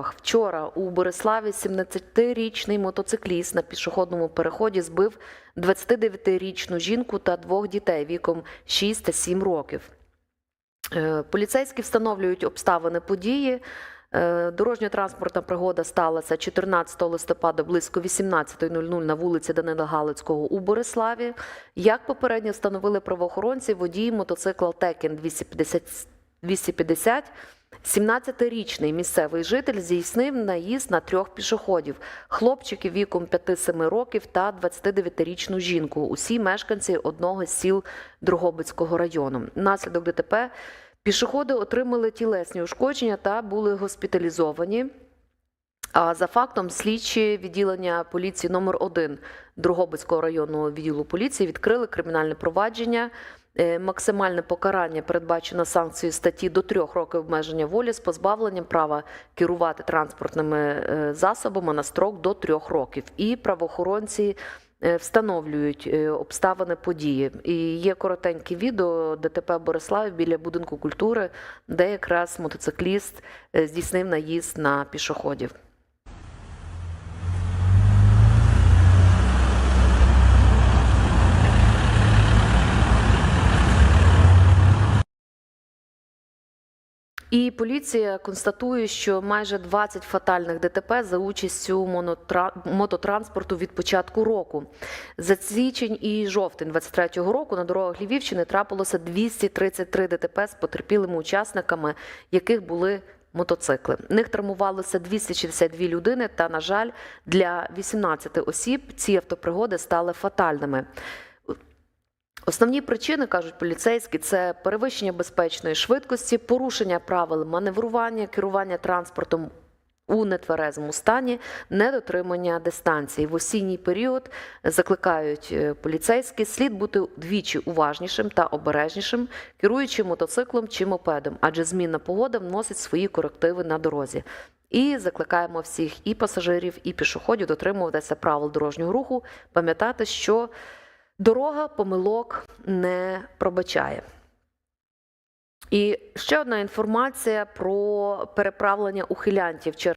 Вчора у Бориславі 17-річний мотоцикліст на пішохідному переході збив 29-річну жінку та двох дітей віком 6 та 7 років. Е, Поліцейські встановлюють обставини події. Е, Дорожньо-транспортна пригода сталася 14 листопада близько 18.00 на вулиці Данила Галицького у Бориславі. Як попередньо встановили правоохоронці, водій мотоцикла Текен 250, 250 17-річний місцевий житель здійснив наїзд на трьох пішоходів: хлопчиків віком 5-7 років та 29-річну жінку. Усі мешканці одного з сіл Дрогобицького району. Наслідок ДТП пішоходи отримали тілесні ушкодження та були госпіталізовані. А за фактом слідчі відділення поліції номер 1 Дрогобицького районного відділу поліції відкрили кримінальне провадження. Е, Максимальне покарання передбачено санкцією статті до трьох років обмеження волі з позбавленням права керувати транспортними е, засобами на строк до трьох років. І правоохоронці е, встановлюють обставини події. І є коротеньке відео ДТП Бориславі біля будинку культури, де якраз мотоцикліст здійснив наїзд на пішоходів. І поліція констатує, що майже 20 фатальних ДТП за участю мототранспорту від початку року. За січень і жовтень 23-го року на дорогах Львівщини трапилося 233 ДТП з потерпілими учасниками, яких були мотоцикли. В них травмувалося 262 людини, та, на жаль, для 18 осіб ці автопригоди стали фатальними. Основні причини, кажуть поліцейські, це перевищення безпечної швидкості, порушення правил маневрування, керування транспортом у нетверезому стані, недотримання дистанції. В осінній період закликають е, поліцейські слід бути двічі уважнішим та обережнішим, керуючи мотоциклом чи мопедом, адже змінна погода вносить свої корективи на дорозі. І закликаємо всіх і пасажирів, і пішоходів дотримуватися правил дорожнього руху, пам'ятати, що Дорога помилок не пробачає. І ще одна інформація про переправлення ухилянтів через